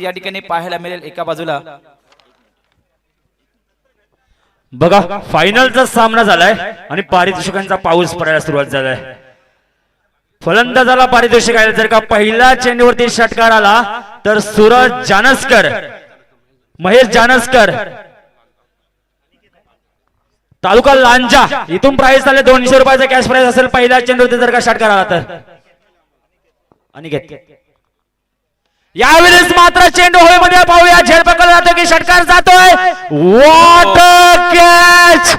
या ठिकाणी पाहायला मिळेल एका बाजूला. बघा फायनलचा सामना झालाय आणि पारितोषिकांचा पाऊस पडायला सुरुवात झालाय. फलंदाजाला पारितोषिक आहे. जर का पहिल्या चेंडूवरती षटकार आला तर सूरज जानसकर महेश जानसकर तालुका लांजा इथून प्राइस झाले दोनशे रुपयाचा कॅश प्राइस असेल पहिल्या चेंडूवरती जर का षटकार आला तर. आणि घेत. यावेळेस मात्र चेंडू होळीमध्ये पाहूया. झेल पकडला जातो की षटकार जातोय. वॉट कॅच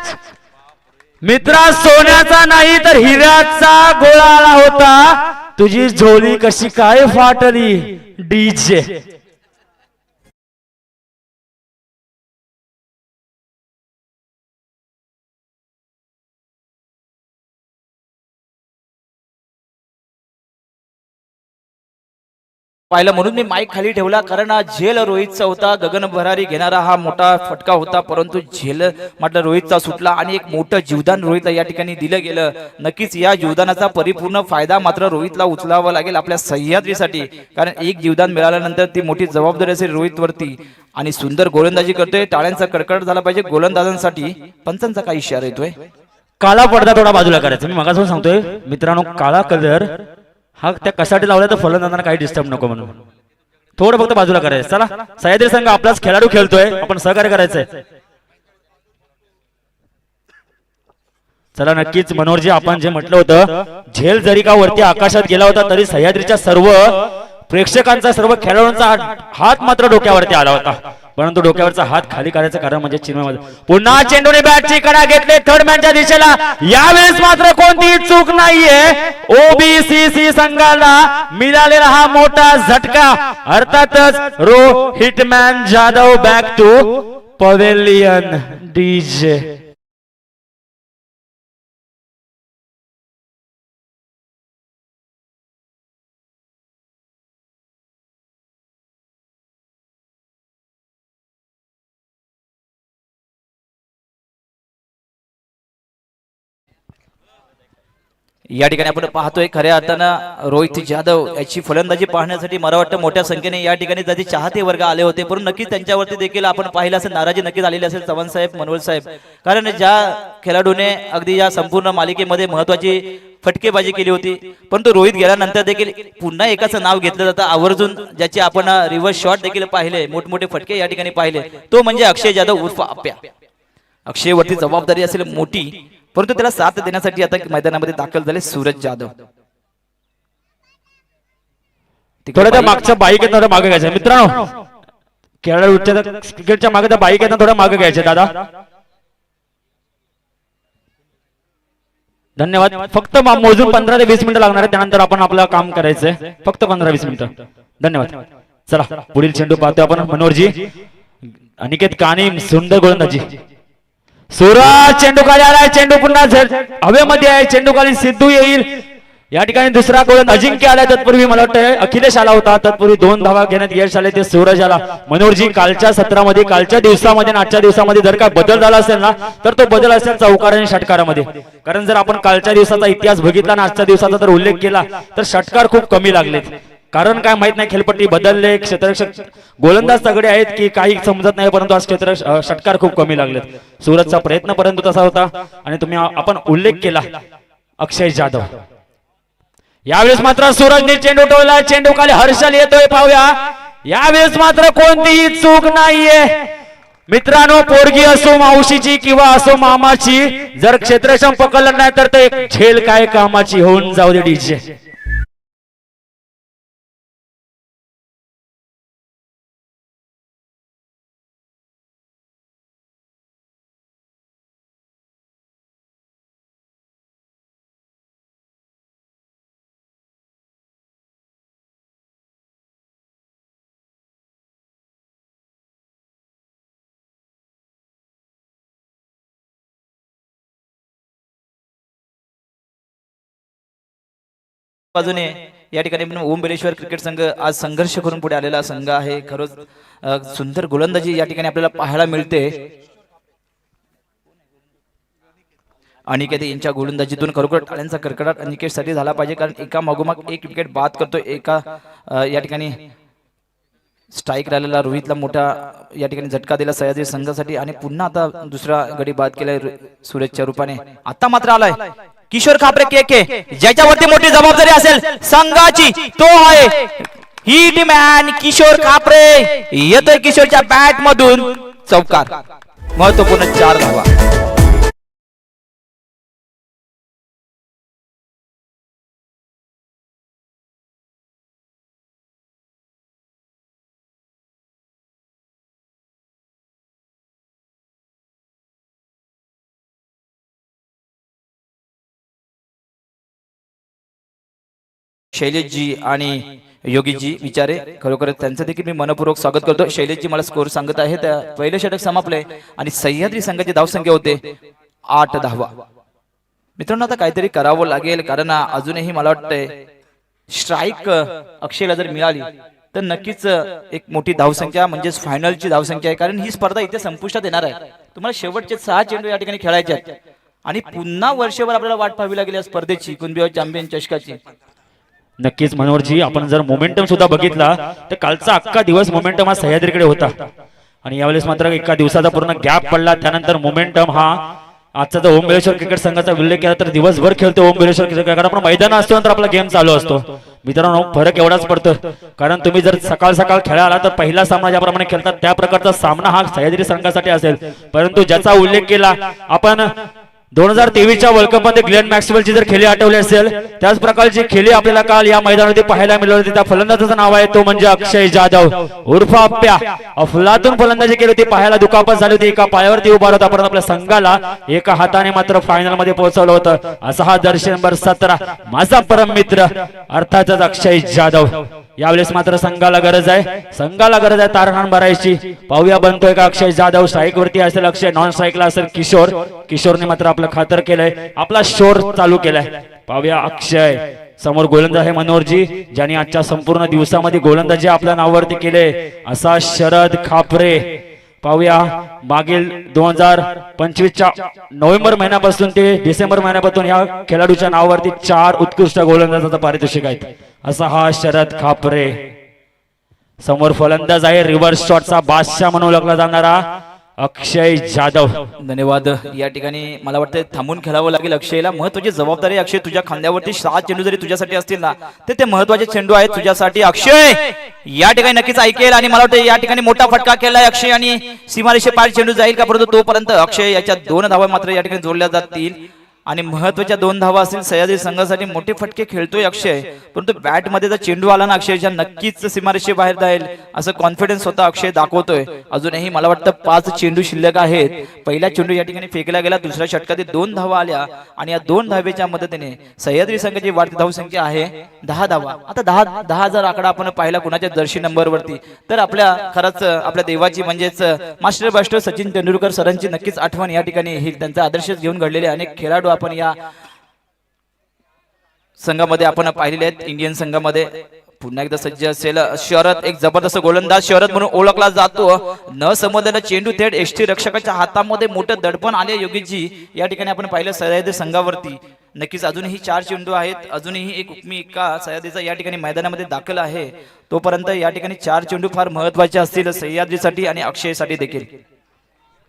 मित्रा सोन्याचा नाही तर हिऱ्याचा गोळा आला होता. तुझी झोली कशी काय फाटली? डीजे. पाहिलं म्हणून मी माईक खाली ठेवला कारण हा झेल रोहितचा होता गगन भरारी घेणारा हा मोठा फटका होता परंतु झेल म्हटलं रोहितचा सुटला आणि एक मोठं जीवदान रोहितला या ठिकाणी दिलं गेलं. नक्कीच या जीवदानाचा परिपूर्ण फायदा मात्र रोहितला उचलावा लागेल आपल्या सह्याद्रीसाठी कारण एक जीवदान मिळाल्यानंतर ती मोठी जबाबदारी असेल रोहितवरती. आणि सुंदर गोलंदाजी करतोय टाळ्यांचा कडकड झाला पाहिजे गोलंदाजांसाठी. पंचांचा काय इशारा येतोय? काळा पडदा थोडा बाजूला करायचा मी मगासून सांगतोय मित्रांनो काळा कलर हा त्या कशासाठी लावल्या तर फलंदाजांना काही डिस्टर्ब नको म्हणून. थोडं फक्त बाजूला करायचं. चला सह्याद्री संघ आपलाच खेळाडू खेळतोय. आपण सहकार्य करायचंय. चला नक्कीच मनोहरजी आपण जे म्हटलं होतं झेल जरी का वरती आकाशात गेला होता तरी सह्याद्रीच्या सर्व प्रेक्षकांचा सर्व खेळाडूंचा हात मात्र डोक्यावरती आला होता. परंतु डोक्यावरचा हात खाली करायचं कारण म्हणजे चिन्ह पुन्हा चेंडूने बॅटची कडा घेतले. थर्ड मॅनच्या दिशेला. यावेळेस मात्र कोणतीही चूक नाहीये. ओबीसीसी संघाला मिळालेला हा मोठा झटका. अर्थातच Ro hitman Jadhav back to pavilion DJ या ठिकाणी आपण पाहतोय खऱ्या अर्थानं रोहित जाधव याची फलंदाजी पाहण्यासाठी मला वाटतं मोठ्या संख्येने या ठिकाणी त्याचे चाहते वर्ग आले होते. परंतु नक्कीच त्यांच्यावरती देखील आपण पाहिलं असेल नाराजी नक्कीच आलेली असेल चव्हाण साहेब मनोहर साहेब. कारण ज्या खेळाडूने अगदी या संपूर्ण मालिकेमध्ये महत्वाची फटकेबाजी केली होती परंतु रोहित गेल्यानंतर देखील पुन्हा एकाचं नाव घेतलं जातं. आवर्जून ज्याचे आपण रिव्हर्स शॉट देखील पाहिले मोठमोठे फटके या ठिकाणी पाहिले. तो म्हणजे अक्षय जाधव उर्फ आप्या. अक्षयवरती जबाबदारी असेल मोठी परंतु त्याला साथ देण्यासाठी आता मैदानामध्ये दाखल झाले सूरज जाधव. तिकडे थोडं त्या मागच्या बाईक थोडं मागे घ्यायचं मित्रांनो खेळाडूच्या क्रिकेटच्या मागे त्या बाईक थोडं मागे घ्यायचे दादा. धन्यवाद. फक्त मोजून पंधरा ते वीस मिनिटं लागणार आहे त्यानंतर आपण आपलं काम करायचंय. फक्त पंधरा वीस मिनिटं. धन्यवाद. चला पुढील चेंडू पाहतो आपण मनोहरजी अनिकेत कानी सुंदर गोलंदाजी. सुरज चेंडू खाली आलाय चेंडू पुन्हा हवेमध्ये आहे चेंडू खाली सिद्धू येईल. या ठिकाणी दुसरा गोलंदाज अजिंक्य आलाय तत्पूर्वी मला वाटतं अखिलेश आला होता तत्पूर्वी दोन धावा घेण्यात यश आले ते सूरज आला. मनोहरजी कालच्या सत्रामध्ये कालच्या दिवसामध्ये आजच्या दिवसामध्ये जर काय बदल झाला असेल ना तर तो बदल असेल चौकार आणि षटकारामध्ये. कारण जर आपण कालच्या दिवसाचा इतिहास बघितला आणि आजच्या दिवसाचा जर उल्लेख केला तर षटकार खूप कमी लागलेत. कारण काय माहीत नाही खेळपट्टी बदलले क्षेत्ररक्षक गोलंदाज तगडे आहेत की काही समजत नाही परंतु आज क्षेत्र षटकार खूप कमी लागलेत. सूरजचा प्रयत्न परंतु तसा होता आणि तुम्ही आपण उल्लेख केला अक्षय जाधव. यावेळेस मात्र सूरजने चेंडू टोवला चेंडू खाली हर्षल येतोय पाहूया. यावेळेस मात्र कोणतीही चूक नाहीये. मित्रांनो पोरगी असो मावशीची किंवा असो मामाची जर क्षेत्रक्षम पकडलं नाही तर ते झेल काय कामाची होऊन जाऊ दे डीजे. बाजूने या ठिकाणी ओंबलेश्वर क्रिकेट संघ आज संघर्ष करून पुढे आलेला संघ आहे. खरंच सुंदर गोलंदाजी या ठिकाणी आपल्याला पाहायला मिळते. अनिकेत यांच्या गोलंदाजीतून खरोखर टाळ्यांचा कडकडाट अनिकेतसाठी झाला पाहिजे कारण एका मागोमाग एक विकेट बाद करतो. एका या ठिकाणी स्ट्राईक राहिलेला रोहितला मोठा या ठिकाणी झटका दिला सह्याद्री संघासाठी. आणि पुन्हा आता दुसरा गडी बाद केलाय सूरजच्या रूपाने. आता मात्र आलाय. किशोर खापरे के के. ज्याच्यावरती मोठी जबाबदारी असेल संघाची तो आहे. Hitman Kishor Khapre. येतोय किशोरच्या बॅट मधून. चौकार. महत्त्वपूर्ण चार धावा. शैलेशजी आणि योगीजी विचारे. खरोखर त्यांचं देखील मी मनपूर्वक स्वागत करतो. शैलेशजी मला स्कोर सांगत आहे. त्या पहिले षटक समापले आणि सह्याद्री संघाची धावसंख्या होते आठ धावा मित्रांनो आता काहीतरी करावं लागेल कारण अजूनही मला वाटतंय स्ट्राईक अक्षयला जर मिळाली तर नक्कीच एक मोठी धावसंख्या म्हणजेच फायनलची धावसंख्या आहे. कारण ही स्पर्धा इथे संपुष्टात येणार आहे. तुम्हाला शेवटचे सहा चेंडू या ठिकाणी खेळायचे आहेत. आणि पुन्हा वर्षभर आपल्याला वाट पाहावी लागेल या स्पर्धेची कुणबी चॅम्पियन चषकाची. नक्कीच मनोहरजी आपण जर मोमेंटम सुद्धा बघितला तर कालचा अख्खा दिवस मोमेंटम हा सह्याद्रीकडे होता. आणि यावेळेस मात्र एका दिवसाचा पूर्ण गॅप पडला. त्यानंतर मोमेंटम हा आजचा जर ओम बिलेश्वर क्रिकेट संघाचा उल्लेख केला तर दिवसभर खेळतो ओम बिलेश्वर क्रिकेट कारण आपण मैदान असतो नंतर आपला गेम चालू असतो. मित्रांनो फरक एवढाच पडतो कारण तुम्ही जर सकाळ सकाळ खेळा आला तर पहिला सामना ज्याप्रमाणे खेळतात त्या प्रकारचा सामना हा सह्याद्री संघासाठी असेल. परंतु ज्याचा उल्लेख केला आपण दोन हजार तेवीसच्या वर्ल्ड कपमध्ये ग्लेन मॅक्सवेलची जर खेळी आठवली असेल त्याच प्रकारची खेळी आपल्याला काल या मैदानामध्ये पाहायला मिळाली होती. त्या फलंदाजाचं नाव आहे तो म्हणजे अक्षय जाधव. उर्फ अप्प्या. अफलातून फलंदाजी केली होती पाहायला दुखापत झाली होती. एका पायावरती उभा होता परंतु आपल्या संघाला एका हाताने मात्र फायनलमध्ये पोहोचवलं होतं. असा हा दर्शन नंबर सतरा. माझा परम मित्र अर्थातच अक्षय जाधव. यावेळेस मात्र संघाला गरज आहे. संघाला गरज आहे तारणान भरायची. पाहूया बनतोय का अक्षय जाधव? स्ट्राईक वरती असेल अक्षय नॉन स्ट्राईकला असेल किशोर. किशोरने मात्र आपलं खातर केलंय. आपला शोर चालू केलाय. पाहूया अक्षय. समोर गोलंदाज आहे मनोहरजी ज्यांनी आजच्या संपूर्ण दिवसामध्ये गोलंदाजी आपल्या नावावरती केले असा शरद खापरे. पाहूया मागील दोन हजार पंचवीसच्या नोव्हेंबर महिन्यापासून ते डिसेंबर महिन्यापासून या खेळाडूच्या नावावरती चार उत्कृष्ट गोलंदाजाचा पारितोषिक आहेत. असा हा शरद खापरे. समोर फलंदाज आहे रिव्हर्स शॉटचा बादशाह म्हणून ओळखला जाणारा अक्षय जाधव. धन्यवाद. या ठिकाणी मला वाटतं थांबून खेळावं लागेल अक्षयला. महत्वाची जबाबदारी अक्षय तुझ्या खांद्यावरती सात चेंडू जरी तुझ्यासाठी असतील ना तर ते महत्त्वाचे चेंडू आहेत तुझ्यासाठी. अक्षय या ठिकाणी नक्कीच ऐकेल आणि मला वाटतं या ठिकाणी मोठा फटका केलाय अक्षय आणि सीमारेषे पार चेंडू जाईल का? परंतु तोपर्यंत अक्षय याच्या दोन धावा मात्र या ठिकाणी जोडल्या जातील. आणि महत्त्वाच्या दोन धावा असतील सह्याद्री संघासाठी मोठे फटके खेळतोय अक्षय. परंतु बॅटमध्ये जर चेंडू आला ना अक्षयच्या नक्कीच सीमारेषे बाहेर जाईल असं कॉन्फिडन्स स्वतः अक्षय दाखवतोय. अजूनही मला वाटतं पाच चेंडू शिल्लक आहेत. पहिला चेंडू या ठिकाणी फेकला गेला दुसऱ्या षटकात दोन धावा आल्या. आणि या दोन धावेच्या मदतीने सह्याद्री संघाची वाढती धावसंख्या आहे दहा धावा. आता दहा दहा जर आकडा आपण पाहिला कुणाच्या दर्शी नंबरवरती. तर आपल्या खरंच आपल्या देवाची म्हणजेच मास्टर बास्टर सचिन तेंडुलकर सरांची नक्कीच आठवण या ठिकाणी ही त्यांचा आदर्श घेऊन घडलेले अनेक खेळाडू आपण या संघामध्ये आपण पाहिलेले आहेत. इंडियन संघामध्ये पुन्हा एकदा सज्ज असेल. शरद एक जबरदस्त गोलंदाज शरद म्हणून ओळखला जातो. न समजलेला चेंडू थेट एष्टी रक्षकाच्या हातामध्ये मोठं दडपण आले. योगीजी या ठिकाणी आपण पाहिलं सह्याद्री संघावरती. नक्कीच अजूनही चार चेंडू आहेत. अजूनही एक उपमी इक्का सह्याद्रीचा या ठिकाणी मैदानामध्ये दाखल आहे. तोपर्यंत या ठिकाणी चार चेंडू फार महत्त्वाचे असतील. सह्याद्रीसाठी आणि अक्षयसाठी देखील.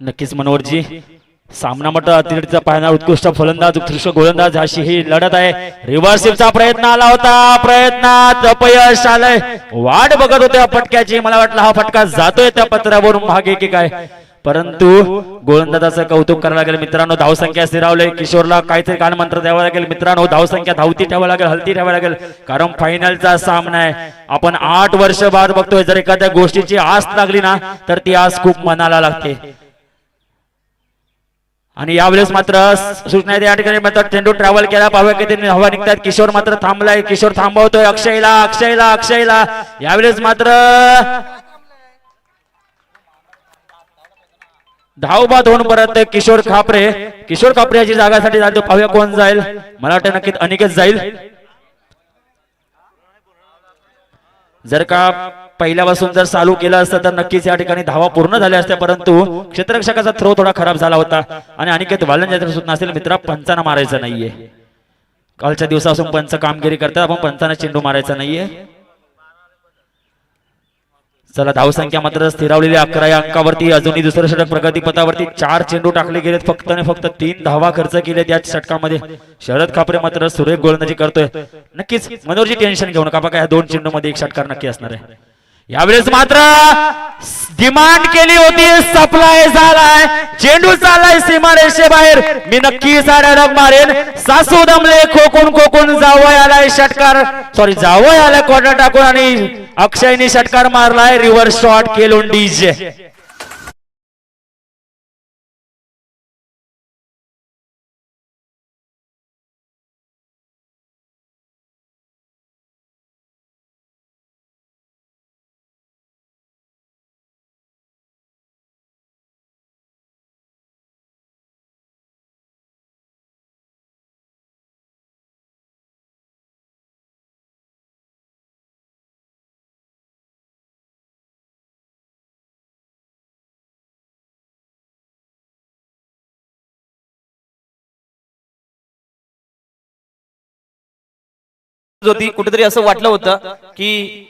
नक्कीच मनोहरजी सामना मट अतिरिक्त पाहणार उत्कृष्ट फलंदाज उत्कृष्ट गोलंदाज अशी ही लढत आहे. रिव्हर्सिपचा प्रयत्न आला होता. प्रयत्नात अपयश आलंय. वाट बघत होत्या फटक्याची. मला वाटलं हा फटका जातोय त्या पत्रावरून. मागे की काय परंतु गोलंदाजाचं कौतुक करावं लागेल. मित्रांनो धावसंख्या स्थिरावले. किशोरला काहीतरी कानमंत्र द्यावा लागेल. मित्रांनो धावसंख्या धावती ठेवावी लागेल हलती ठेवावी लागेल. कारण फायनलचा सामना आहे. आपण आठ वर्ष बाद बघतोय. जर एखाद्या गोष्टीची आस लागली ना तर ती आस खूप मनाला लागते. आणि यावेळेस मात्र सूचना या ठिकाणी मात्र चेंडू ट्रॅव्हल केला. पाहूया किती हवा निघतात. किशोर मात्र थांबलाय. किशोर थांबवतोय. अक्षयला अक्षयला अक्षयला. यावेळेस मात्र धावबाद होऊन परत किशोर खापरे. किशोर खापरे याची जागासाठी जातो. पाहूया कोण जाईल. मला वाटतं नक्कीच अनिकेत जाईल. जर का पहिल्यापासून जर चालू केलं असतं तर नक्कीच या ठिकाणी धावा पूर्ण झाल्या असत्या परंतु क्षेत्ररक्षकाचा थ्रो थोडा खराब झाला होता. आणि अनिकेत वालन सुद्धा असेल मित्रा पंचांना मारायचं नाहीये. कालच्या दिवसापासून पंच कामगिरी करतात आपण पंचांना चेंडू मारायचा नाहीये. चला धावसंख्या मात्र स्थिरावलेली अकरा या अंकावरती अजूनही दुसरं षटक प्रगतीपथावरती चार चेंडू टाकले गेलेत फक्त आणि फक्त तीन धावा खर्च केलेत या षटकामध्ये. शरद खापरे मात्र सुरेख गोलंदाजी करतोय. नक्कीच मनोरजी टेन्शन घेऊ नका बघा या दोन चेंडू मध्ये एक षटकार नक्की असणार आहे. यावेळेस मात्र डिमांड केली होती सप्लाय झालाय चेंडू चाललाय सीमा बाहेर. मी नक्की साड्या रग मारेन. सासू दमले खोकून खोकून जावय आलाय षटकार. सॉरी जावय आलाय क्वार्टर टाकून आणि अक्षयने षटकार मारलाय रिव्हर्स शॉट केलून होती. कुठेतरी असं वाटलं होतं की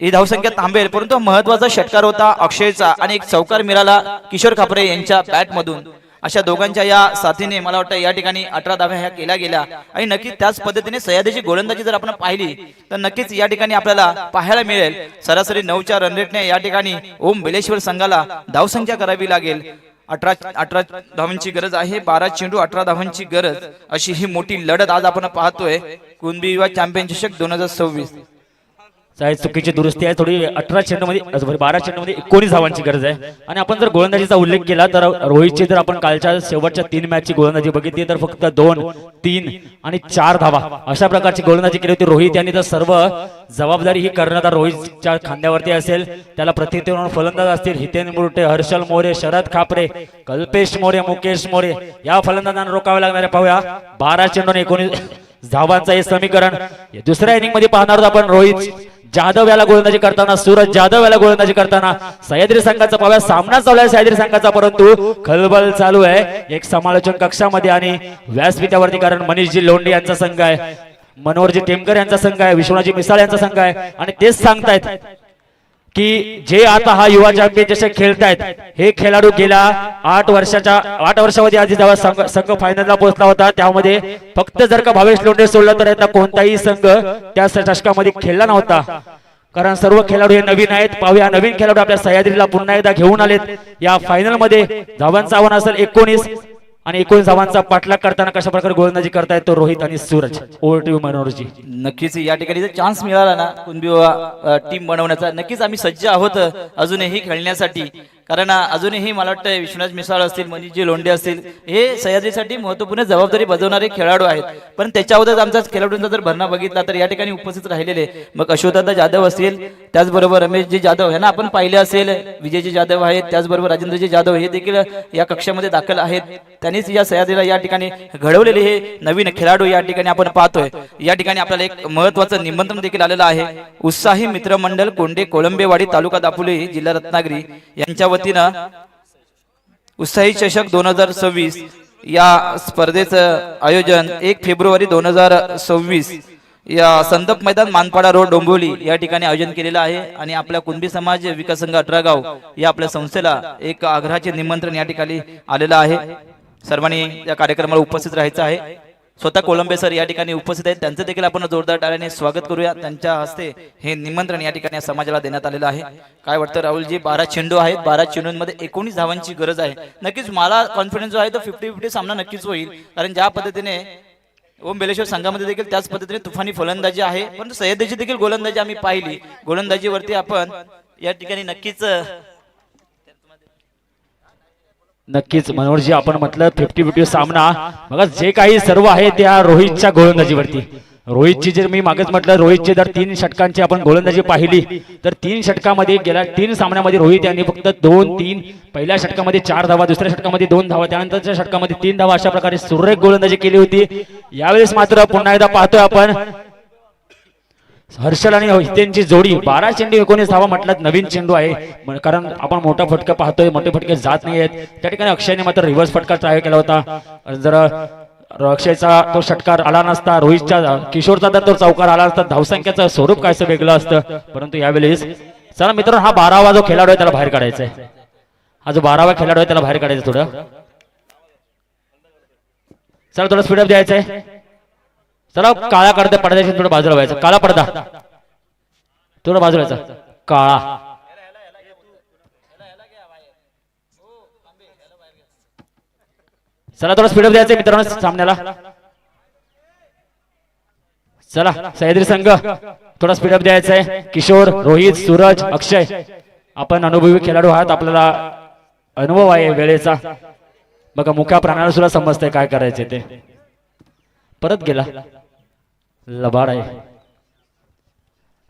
ही धावसंख्या थांबेल परंतु महत्त्वाचा षटकार होता अक्षयचा आणि एक चौकार मिळाला किशोर खापरे यांच्या बॅट मधून अशा दोघांच्या या साथीने मला वाटतं या ठिकाणी अठरा धाव्या ह्या केल्या गेल्या. आणि नक्कीच त्याच पद्धतीने सह्याद्रीची गोलंदाजी जर आपण पाहिली तर नक्कीच या ठिकाणी आपल्याला पाहायला मिळेल. सरासरी नऊच्या रनरेटने या ठिकाणी ओम बिलेश्वर संघाला धावसंख्या करावी लागेल. अठरा अठरा धावांची गरज आहे बारा चेंडू अठरा धावांची गरज. अशी ही मोठी लढत आज आपण पाहतोय. कुणबी युवा चॅम्पियन चषक दोन हजार सव्वीस. साहेब चुकीची दुरुस्ती आहे. थोडी अठरा चेंडूमध्ये बारा चेंडूमध्ये एकोणीस धावांची गरज आहे. आणि आपण जर गोलंदाजीचा उल्लेख केला तर रोहितची जर आपण कालच्या शेवटच्या तीन मॅचची गोलंदाजी बघितली तर फक्त दोन तीन आणि चार धावा अशा प्रकारची गोलंदाजी केली होती. रोहित यांनी तर सर्व जबाबदारी ही कर्णधार रोहितच्या खांद्यावरती असेल. त्याला प्रतिनिधी फलंदाज असतील. हितेन मुरटे हर्षल मोरे शरद खापरे कल्पेश मोरे मुकेश मोरे या फलंदाजांना रोखावे लागणारे पाहूया. बारा चेंडून एकोणीस धावांचं हे समीकरण. दुसऱ्या इनिंगमध्ये पाहणार आहोत आपण रोहित. जाधव याला गोलंदाजी करताना सूरज जाधव याला गोलंदाजी करताना सह्याद्री संघाचा पाव्या सामना चालू आहे सह्याद्री संघाचा परंतु खलबल चालू आहे. एक समालोचन कक्षामध्ये आणि व्यासपीठावरती कारण मनीषजी लोंढे यांचा संघ आहे मनोहरजी टेमकर यांचा संघ आहे विश्वनाथजी मिसाळ यांचा संघ आहे आणि तेच सांगतायत. की जे आता हा युवा चॅम्पियन जसे खेळतायत हे खेळाडू गेल्या आठ वर्षाच्या आठ वर्षामध्ये आधी जेव्हा संघ संघ फायनलला पोहोचला होता त्यामध्ये फक्त जर का भावेश लोंढे सोडला तर यांना कोणताही संघ त्या चषकामध्ये खेळला नव्हता. कारण सर्व खेळाडू हे नवीन आहेत. पाहूया नवीन खेळाडू आपल्या सह्याद्रीला पुन्हा एकदा घेऊन आलेत. या फायनलमध्ये धावांचं आव्हान असेल एकोणीस आणि एकूण धावांचा पाठलाग करताना कशा प्रकारे गोलंदाजी करतायत तो रोहित आणि सूरज? ओव्हर टू मनोरजी नक्कीच या ठिकाणी जर चान्स मिळाला ना कुणबी टीम बनवण्याचा नक्कीच आम्ही सज्ज आहोत अजूनही खेळण्यासाठी. कारण अजूनही मला वाटतं विश्वनाथ मिसाळ असतील मनीषजी लोंढे असतील हे सह्याद्रीसाठी महत्त्वपूर्ण जबाबदारी बजावणारे खेळाडू आहेत. पण त्याच्या अगोदर आमचा खेळाडूंचा जर भरणा बघितला तर या ठिकाणी उपस्थित राहिलेले मग अशोकदादा जाधव असतील त्याचबरोबर रमेशजी जाधव यांना आपण पाहिले असेल विजयजी जाधव आहेत त्याचबरोबर राजेंद्रजी जाधव हे देखील या कक्षामध्ये दाखल आहेत. त्यांनीच या सह्याद्रीला या ठिकाणी घडवलेले हे नवीन खेळाडू या ठिकाणी आपण पाहतोय. या ठिकाणी आपल्याला एक महत्वाचं निमंत्रण देखील आलेलं आहे. उत्साही मित्रमंडळ कोंडे कोळंबेवाडी तालुका दापोली जिल्हा रत्नागिरी यांच्या वतीनं उत्साही चषक दोन हजार सव्वीस या स्पर्धेचं आयोजन एक फेब्रुवारी दोन हजार सव्वीस या संदप मैदान मानपाडा रोड डोंबिवली या ठिकाणी आयोजन केलेलं आहे आणि आपल्या कुणबी समाज विकास संघ अठरागाव या आपल्या संस्थेला एक आग्रहाचे निमंत्रण या ठिकाणी आलेलं आहे. सर्वांनी या कार्यक्रमाला उपस्थित राहायचं आहे. स्वतः कोलंबे सर या ठिकाणी उपस्थित आहेत. त्यांचं देखील आपण जोरदार टाळ्याने स्वागत करूया. त्यांच्या हस्ते हे निमंत्रण या ठिकाणी समाजाला देण्यात आलेलं आहे. काय वाटतं राहुलजी? बारा चेंडू आहेत. बारा चेंडूंमध्ये एकोणीस धावांची गरज आहे. नक्कीच मला कॉन्फिडन्स जो आहे तो फिफ्टी फिफ्टी सामना नक्कीच होईल. कारण ज्या पद्धतीने ओम बेलेश्वर संघामध्ये देखील त्याच पद्धतीने तुफानी फलंदाजी आहे. परंतु सह्याद्रीची देखील गोलंदाजी आम्ही पाहिली. गोलंदाजीवरती आपण या ठिकाणी नक्कीच नक्कीच मनोहरजी आपण म्हटलं फिफ्टी फिफ्टी सामना. बघा जे काही सर्व आहे त्या रोहितच्या गोलंदाजीवरती. रोहितची जर मी मागच म्हटलं रोहितची जर तीन षटकांची आपण गोलंदाजी पाहिली तर तीन षटकामध्ये गेल्या तीन सामन्यामध्ये रोहित यांनी फक्त दोन तीन पहिल्या षटकामध्ये चार धावा दुसऱ्या षटकामध्ये दोन धावा त्यानंतरच्या षटकामध्ये तीन धावा अशा प्रकारे सुरेख गोलंदाजी केली होती. यावेळेस मात्र पुन्हा एकदा पाहतोय आपण. हर्षल आणि हितेनची जोडी बारा चेंडू एकोणीस धावा म्हटलं नवीन चेंडू आहे. कारण आपण मोठा फटका पाहतोय मोठे फटके जात नाही आहेत त्या ठिकाणी अक्षयने मात्र रिव्हर्स फटका ट्राय केला होता. जर अक्षयचा तो षटकार आला नसता रोहितच्या किशोरचा तर तो चौकार आला असता. धावसंख्याचं स्वरूप कायचं वेगळं असतं. परंतु यावेळेस चला मित्र हा बारावा जो खेळाडू आहे त्याला बाहेर काढायचा आहे हा जो बारावा खेळाडू आहे त्याला बाहेर काढायचं थोडं. चला थोडं स्पीडअप द्यायचं आहे चला काळा पडदा पडद्याशी थोडं बाजूला व्हायचं. काळा पडदा. थोडं बाजूला व्हायचा. काळा. चला थोडं स्पीडअप द्यायचं मित्रांनो सामन्याला. चला सह्याद्री संघ. थोडा स्पीडअप द्यायचा आहे. किशोर रोहित सूरज अक्षय. आपण अनुभवी खेळाडू आहात. आपल्याला अनुभव आहे वेळेचा. बघा मुख्या प्राण्याला सुद्धा समजतंय काय करायचे ते. परत गेला. लबाड आहे.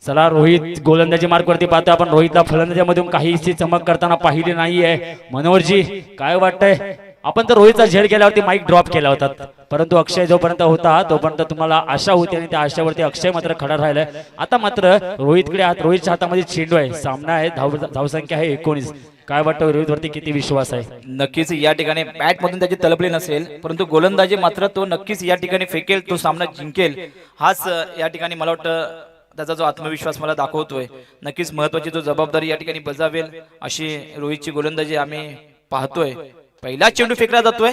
चला रोहित गोलंदाजी मार्क वरती पाहतो आपण. रोहितला फलंदाजामधून काहीशी चमक करताना पाहिली नाहीये. मनोहरजी काय वाटतंय? आपण तर रोहितचा झेड केल्यावरती माईक ड्रॉप केला होता परंतु अक्षय जोपर्यंत होता तोपर्यंत तुम्हाला आशा होती आणि त्या आशावरती अक्षय मात्र खडा राहिलाय. आता मात्र रोहितकडे रोहितच्या हातामध्ये चेंडू आहे. सामना आहे. धाव धावसंख्या आहे एकोणीस. काय वाटतं रोहित वरती किती विश्वास आहे? नक्कीच या ठिकाणी बॅट मधून त्याची तलपली नसेल परंतु गोलंदाजी मात्र तो नक्कीच या ठिकाणी फेकेल तो सामना जिंकेल. हाच या ठिकाणी मला वाटतं त्याचा जो आत्मविश्वास मला दाखवतोय. नक्कीच महत्वाची जो जबाबदारी या ठिकाणी बजावेल अशी रोहितची गोलंदाजी आम्ही पाहतोय. पहिला चेंडू फेकला जातोय.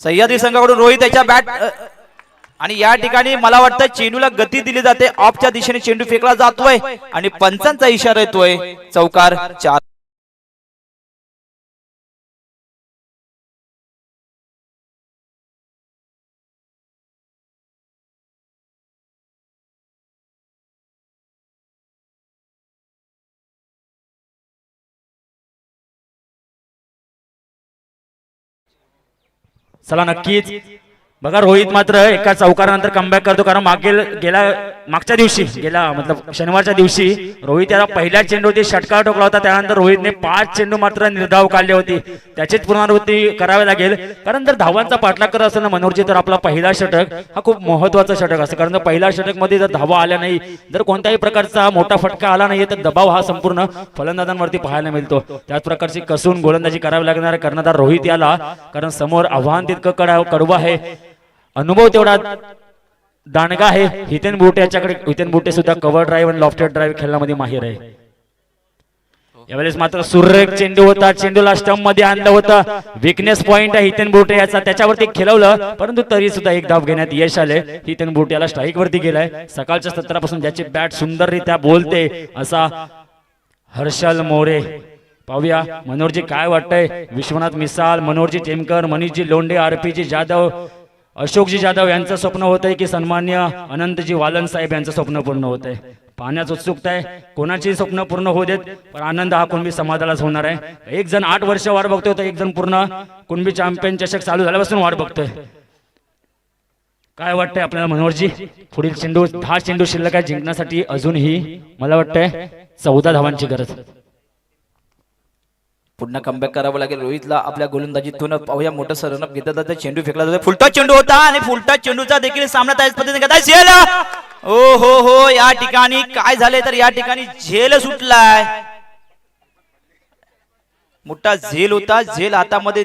सह्याद्री संघाकडून रोहित त्याच्या बॅट आणि या ठिकाणी मला वाटतं चेंडूला गती दिली जाते. ऑफच्या दिशेने चेंडू फेकला जातोय. आणि पंचांचा इशारा येतोय. चौकार चार. चला नक्कीच. बघा रोहित मात्र एका चौकारानंतर कमबॅक करतो कारण मागील गेल्या मागच्या दिवशी गेला मतलब शनिवारच्या दिवशी रोहित याला पहिल्या चेंडूवरती षटकार टोकला होता. त्यानंतर रोहितने पाच चेंडू मात्र निर्धाव काढले होते. त्याचीच पुनरावृत्ती करावी लागेल. कारण जर धावांचा पाठलाग करत असेल ना मनोहरजी तर आपला पहिला षटक हा खूप महत्त्वाचा षटक असतो. कारण जर पहिल्या षटकमध्ये जर धावा आल्या नाही जर कोणत्याही प्रकारचा मोठा फटका आला नाही तर दबाव हा संपूर्ण फलंदाजांवरती पाहायला मिळतो. त्याच प्रकारची कसून गोलंदाजी करावी लागणार कर्णधार रोहित याला. कारण समोर आव्हान तितकं कडा कडवं आहे. अनुभव तेवढा दांडगा आहे. हितेन बोटे याच्याकडे हितेन बोटे सुद्धा कव्हर ड्राईव्ह आणि लॉफ्टेड ड्राईव्ह खेळण्यामध्ये माहीर आहे. यावेळेस मात्र सुरेख चेंडू होता. चेंडूला स्टंपमध्ये आणलं होतं. विकनेस पॉइंट आहे हितेन बोटे याचा. त्याच्यावरती खेळवलं. परंतु तरी सुद्धा एक धाव घेण्यात यश आले. हितेन बोटे याला स्ट्राईक वरती गेलाय. सकाळच्या सत्रापासून ज्याची बॅट सुंदररित्या बोलते असा हर्षल मोरे. पाहूया मनोहरजी काय वाटतंय. विश्वनाथ मिसाल मनोहरजी टेमकर मनीषजी लोंढे आरपीजी जाधव अशोकजी जाधव यांचं स्वप्न होत आहे की सन्मान्य अनंतजी वालन साहेब यांचं स्वप्न पूर्ण होत आहे पाहण्याच उत्सुकता आहे. कोणाची स्वप्न पूर्ण होऊ देत पण आनंद हा कुणबी समाजालाच होणार आहे. एक जण आठ वर्ष वाट बघतोय तर एक जण पूर्ण कुणबी चॅम्पियन चषक चालू झाल्यापासून वाट बघतोय. काय वाटतंय आपल्याला मनोहरजी? पुढील चेंडू दहा चेंडू शिल्लक आहे जिंकण्यासाठी अजूनही मला वाटतंय चौदा धावांची गरज. पुन्हा कमबॅक करावं लागेल. रोहितला आपल्या गोलंदाजीतून पाहूया. मोठं सरणप घेतलं जातं. चेंडू फेकला जातो फुलटा चेंडू होता आणि फुलटा चेंडूचा देखील सामना त्याच पद्धतीने झेल! ओ हो हो या ठिकाणी काय झाले तर या ठिकाणी झेल सुटलाय. मोठा झेल होता. झेल हातामध्ये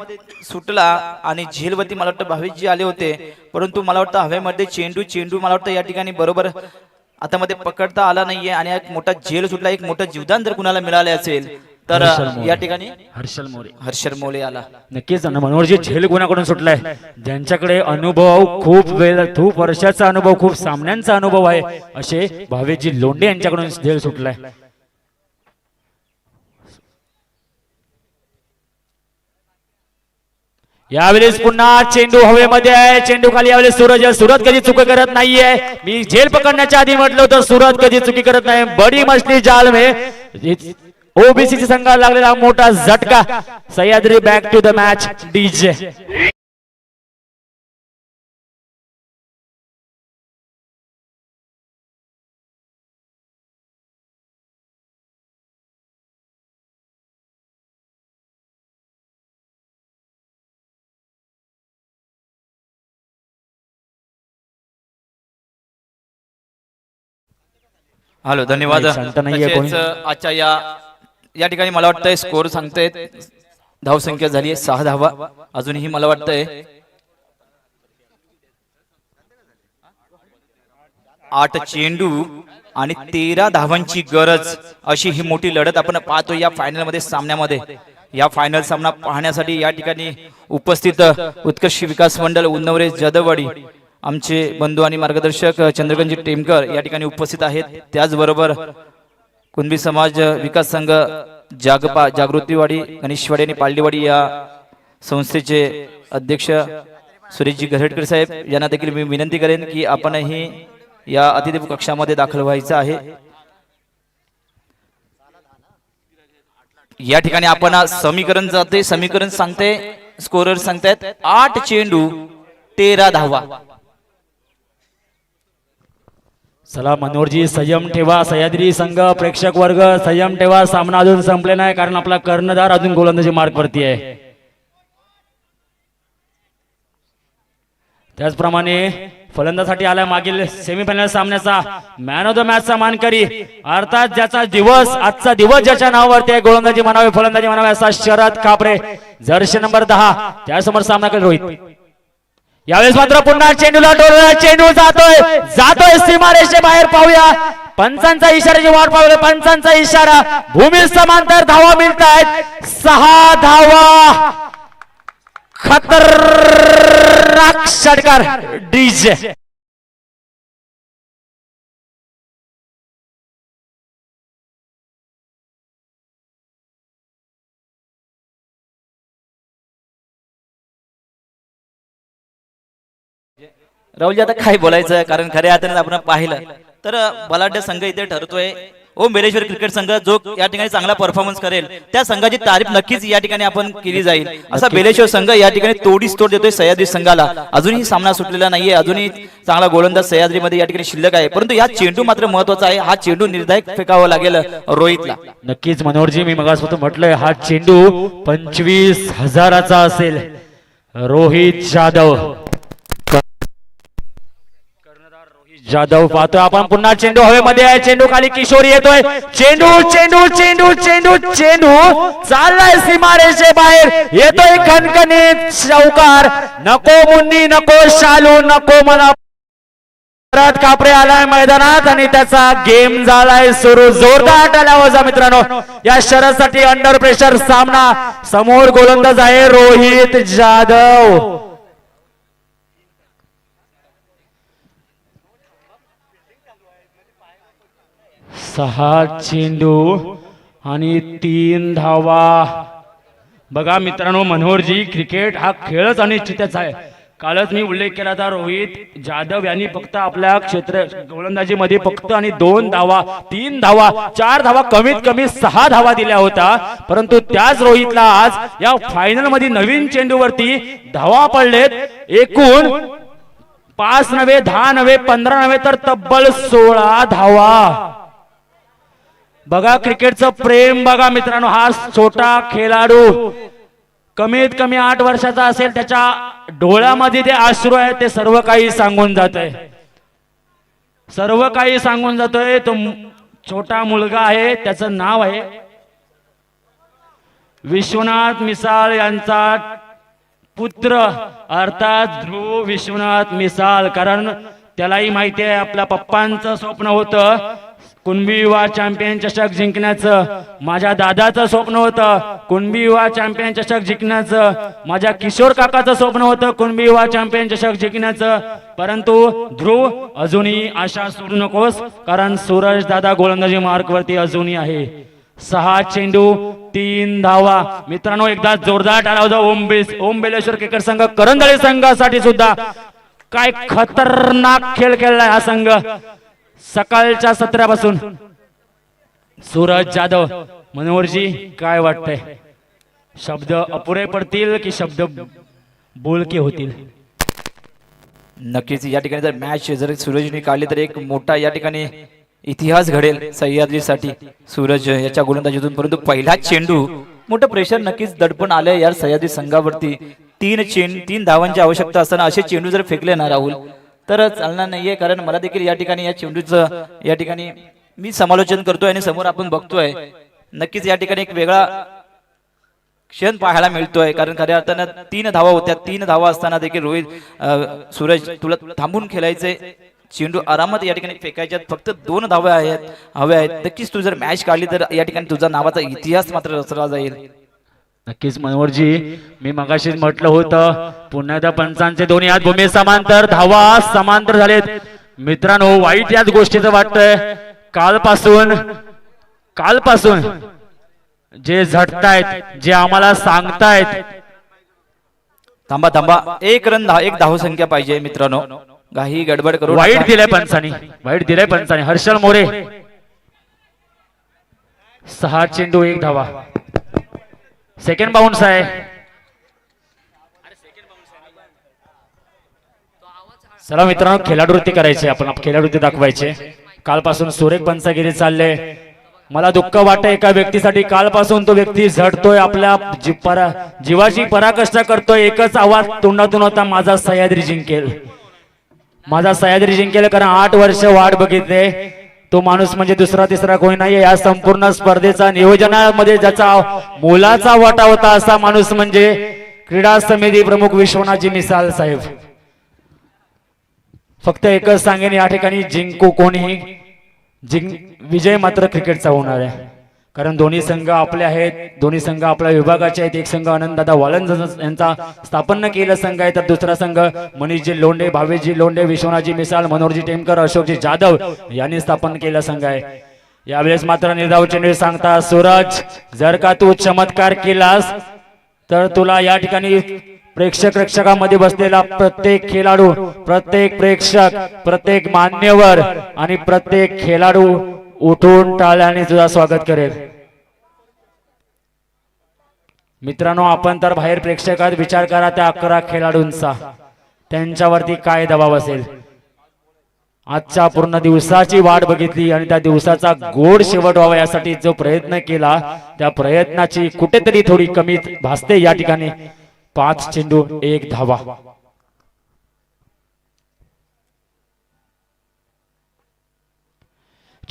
सुटला आणि झेलवरती मला वाटतं भावेशजी आले होते. परंतु मला वाटतं हवेमध्ये चेंडू चेंडू मला वाटतं या ठिकाणी बरोबर हातामध्ये पकडता आला नाहीये. आणि एक मोठा झेल सुटला. एक मोठं जीवदान जर कुणाला मिळाले असेल तर हर्षल मोरे. या ठिकाणी हर्षल मोरे. हर्षल मोले आला. नक्कीच मनोहरजी झेल गुणाकडून सुटलाय? ज्यांच्याकडे अनुभव खूप वेळ खूप वर्षाचा अनुभव खूप सामन्यांचा अनुभव आहे असे भावेजी लोंढे यांच्याकडून झेल सुटलाय. यावेळेस पुन्हा चेंडू हवेमध्ये आहे. चेंडू खाली यावेळेस सूरज आहे. सूरज कधी चुकी करत नाहीये. मी झेल पकडण्याच्या आधी म्हटलं होतं सूरज कधी चुकी करत नाही. बडी मछली जाल में ओबीसी संघाला लागलेला मोठा झटका. Sahyadri back to the match DJ hello धन्यवाद. आजच्या या या ठिकाणी मला वाटतंय स्कोर सांगतायत धावसंख्या झाली आहे सहा धावा. अजूनही मला वाटतंय. आठ चेंडू आणि तेरा धावांची गरज अशी ही मोठी लढत आपण पाहतो या फायनलमध्ये सामन्यामध्ये. या फायनल सामना पाहण्यासाठी या ठिकाणी उपस्थित उत्कर्ष विकास मंडळ उन्नवरे जाधववाडी आमचे बंधू आणि मार्गदर्शक चंद्रगंजी टेमकर या ठिकाणी उपस्थित आहेत. त्याचबरोबर कुणबी समाज विकास संघ जागपा जागृतीवाडी गणेशवाडी आणि पालडीवाडी या संस्थेचे अध्यक्ष सुरेशजी गरहटकर साहेब यांना देखील मी विनंती करेन की आपणही या अतिथी कक्षामध्ये दाखल व्हायचं आहे. या ठिकाणी आपण समीकरण जाते समीकरण सांगते स्कोरर सांगतायत आठ चेंडू तेरा धावा. चला मनोहरजी संयम ठेवा सह्याद्री संघ प्रेक्षक वर्ग संयम ठेवा सामना अजून संपले नाही कारण आपला कर्णधार अजून गोलंदाजी मार्क वरती आहे. त्याचप्रमाणे फलंदासाठी आला मागील सेमीफायनल सामन्याचा मॅन ऑफ द मॅचचा मानकरी अर्थात ज्याचा दिवस आजचा दिवस ज्याच्या नावावरती आहे गोलंदाजी म्हणावे फलंदाजी म्हणावे असा शरद कापरे जर्सी नंबर दहा त्यासमोर सामना करेल रोहित. यावेळेस मात्र पुन्हा चेंडूला डोलला चेंडू जातोय. जातोय सीमारेषे बाहेर पाहूया. पंचांचा इशाराची वाट पाहूया पंचांचा इशारा. भूमी समांतर धावा मिळत आहेत सहा धावा. खतरनाक षटकार. डीजे. राहुलजी आता काय बोलायचं? कारण खऱ्या अर्थाने आपण पाहिलं. तर बलाढ्य संघ इथे ठरतोय. ओम बेलेश्वर क्रिकेट संघ जो या ठिकाणी चांगला परफॉर्मन्स करेल त्या संघाची तारीफ नक्कीच या ठिकाणी आपण केली जाईल. असा बेलेश्वर संघ या ठिकाणी तोडीस तोड देतोय सह्याद्री संघाला. अजूनही सामना सुटलेला नाहीये. अजूनही चांगला गोलंदाज सह्याद्रीमध्ये या ठिकाणी शिल्लक आहे. परंतु या चेंडू मात्र महत्त्वाचा आहे. हा चेंडू निर्धायक फेकावा लागेल रोहितला. नक्कीच मनोहरजी मी मगासपासून म्हटलंय हा चेंडू पंचवीस हजाराचा असेल. रोहित जाधव. जाधव पाहतोय आपण पुन्हा चेंडू हवेमध्ये आहे चेंडू खाली किशोरी येतोय. चेंडू चेंडू चेंडू चेंडू चेंडू. चाललाय सीमारेषे बाहेर. येतोय खणखणीत चौकार नको मुन्नी नको शालू नको मला. परत कापरे आलाय मैदानात आणि त्याचा गेम झालाय सुरू. जोरदार टाळ्या मित्रांनो. या शरदसाठी अंडर प्रेशर सामना. समोर गोलंदाज आहे रोहित जाधव. सहा चेंडू आणि तीन धावा. बघा मित्रांनो मनोहरजी क्रिकेट हा खेळच अनिश्चितच आहे. कालच मी उल्लेख केला होता रोहित जाधव यांनी फक्त आपल्या क्षेत्र गोलंदाजीमध्ये फक्त आणि दोन धावा तीन धावा चार धावा कमीत कमी सहा धावा दिल्या होत्या. परंतु त्याच रोहितला आज या फायनलमध्ये नवीन चेंडूवरती धावा पडलेत. एकूण पाच नव्हे दहा नव्हे पंधरा नव्हे तर तब्बल सोळा धावा. बघा क्रिकेटचं प्रेम बघा मित्रांनो हा छोटा खेळाडू. कमीत कमी आठ वर्षाचा असेल त्याच्या डोळ्यामध्ये ते आश्रू आहे ते सर्व काही सांगून जात आहे सर्व काही सांगून जातोय तो छोटा मुलगा आहे त्याचं नाव आहे विश्वनाथ मिसाळ यांचा पुत्र अर्थात ध्रुव विश्वनाथ मिसाळ. कारण त्यालाही माहिती आहे आपल्या पप्पांचं स्वप्न होतं कुणबी युवा चॅम्पियन चषक जिंकण्याचं माझ्या दादाचं स्वप्न होतं. कुणबी युवा चॅम्पियन चषक जिंकण्याचं माझ्या किशोर काकाचं स्वप्न होतं. कुणबी युवा चॅम्पियन चषक जिंकण्याचं. परंतु ध्रुव अजूनही आशा सोडू नकोस कारण सूरज दादा गोलंदाजी मार्कवरती अजूनही आहे. सहा चेंडू तीन धावा. मित्रांनो एकदा जोरदार टाळा होता. ओम बेस ओम बेलेश्वर क्रिकेट संघ करंदळी संघासाठी सुद्धा. काय खतरनाक खेळ खेळलाय हा संघ. सकाळच्या सत्रापासून. सूरज जाधव मनोहरजी काय वाटतंय? शब्द अपुरे पडतील की शब्द बोलके होतील? नक्कीच या ठिकाणी जर मॅच जर सूरजने काढली तर एक मोठा या ठिकाणी इतिहास घडेल सह्याद्रीसाठी. सूरज याच्या गोलंदाजीतून परंतु पहिला चेंडू मोठं प्रेशर नक्कीच दडपण आलंय या सह्याद्री संघावरती. तीन चेंड तीन धावांची आवश्यकता असताना असे चेंडू जर फेकले ना राहुल तर चालणार नाहीये कारण मला देखील या ठिकाणी या चेंडूचं या ठिकाणी मी समालोचन करतोय आणि समोर आपण बघतोय. नक्कीच या ठिकाणी एक वेगळा क्षण पाहायला मिळतोय कारण खऱ्या अर्थानं तीन धावा होत्या. तीन धावा असताना देखील रोहित सूरज तुला थांबून खेळायचे. चेंडू आरामात या ठिकाणी फेकायच्यात. फक्त दोन धावे आहेत हवे आहेत. नक्कीच तू जर मॅच काढली तर या ठिकाणी तुझा नावाचा इतिहास मात्र रचला जाईल. नक्कीच मनोहरजी मी मगाशीच म्हटलं होतं पुन्हा एकदा पंचांचे दोन्ही हात भूमी समांतर धावा समांतर झालेत. मित्रांनो वाईट याच गोष्टीचं वाटतंय. कालपासून कालपासून जे झटतायत जे आम्हाला सांगतायत. थांबा थांबा. एक रन धा एक धाव संख्या पाहिजे मित्रांनो. काही गडबड करू वाईट. दिलंय पंचानी. वाईट दिलंय पंचानी. हर्षल मोरे. सहा चेंडू एक धावा. सेकंड बाउन्स आहे. चला मित्रांनो खेळाडूवृत्ती करायची. आपण खेळाडूवृत्ती दाखवायचे. कालपासून सुरेख पंचागिरी चालले. मला दुःख वाटतं एका व्यक्तीसाठी. कालपासून तो व्यक्ती झडतोय आपल्या जी- परा जीवाची पराकष्ट करतोय. एकच आवाज तोंडातून होता माझा सह्याद्री जिंकेल. माझा सह्याद्री जिंकेल कारण आठ वर्ष वाट बघितले. तो माणूस म्हणजे दुसरा तिसरा कोणी नाही या संपूर्ण स्पर्धेचा नियोजनामध्ये ज्याचा मोलाचा वाटा होता असा माणूस म्हणजे क्रीडा समिती प्रमुख विश्वनाथजी मिसाल साहेब. फक्त एकच सांगेन या ठिकाणी जिंकू कोणीही जिंक विजय मात्र क्रिकेटचा होणार आहे. कारण दोन्ही संघ आपले आहेत. दोन्ही संघ आपल्या विभागाचे आहेत. एक संघ आनंददादा वालन यांचा स्थापन केलेला संघ आहे तर दुसरा संघ मनीषजी लोंढे भावेशजी लोंढे विश्वनाथजी मिसाल मनोहरजी टेमकर अशोकजी जाधव यांनी स्थापन केलेला संघ आहे. यावेळेस मात्र निर्धाव चेंडू सांगता सूरज जर का तू चमत्कार केलास तर तुला या ठिकाणी प्रेक्षक रक्षकामध्ये बसलेला प्रत्येक खेळाडू प्रत्येक प्रेक्षक प्रत्येक मान्यवर आणि प्रत्येक खेळाडू उठून टाळ्याने तुझा स्वागत करेल. मित्रांनो आपण तर बाहेर प्रेक्षकात विचार करा त्या अकरा खेळाडूंचा. त्यांच्यावरती काय दबाव असेल? आजच्या पूर्ण दिवसाची वाट बघितली आणि त्या दिवसाचा गोड शेवट व्हावा यासाठी जो प्रयत्न केला त्या प्रयत्नाची कुठेतरी थोडी कमी भासते या ठिकाणी. पाच चेंडू एक धावा.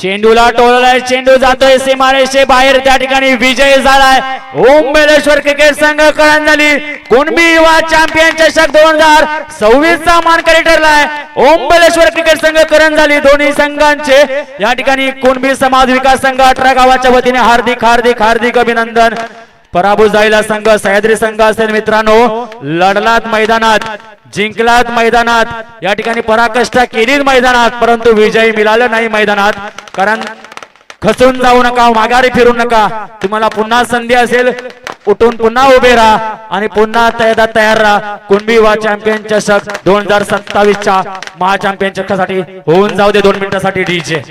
चेंडूला टोललाय चेंडू जातोय सीमारेषे बाहेर त्या ठिकाणी विजय झालाय. ओम बेलेश्वर क्रिकेट संघ कळण झाली. कुणबी युवा चॅम्पियन चषक दोन हजार सव्वीस चा मानकरी ठरलाय. ओम बेलेश्वर क्रिकेट संघ करण झाली. दोन्ही संघांचे या ठिकाणी कुणबी समाज विकास संघ अठरा गावाच्या वतीने हार्दिक हार्दिक हार्दिक अभिनंदन. पराभूत झालेला संघ सह्याद्री संघ असेल मित्रांनो. लढलात मैदानात जिंकलात मैदानात. या ठिकाणी पराकष्टा केली मैदानात परंतु विजय मिळालं नाही मैदानात. कारण खचून जाऊ नका माघारी फिरू नका. तुम्हाला पुन्हा संधी असेल उठून पुन्हा उभे राहा आणि पुन्हा तयार तयार राहा. कुणबी वा चॅम्पियन चषक दोन हजार सत्तावीसच्या महाचॅम्पियन चषकासाठी होऊन जाऊ दे दोन मिनिटासाठी डीजे.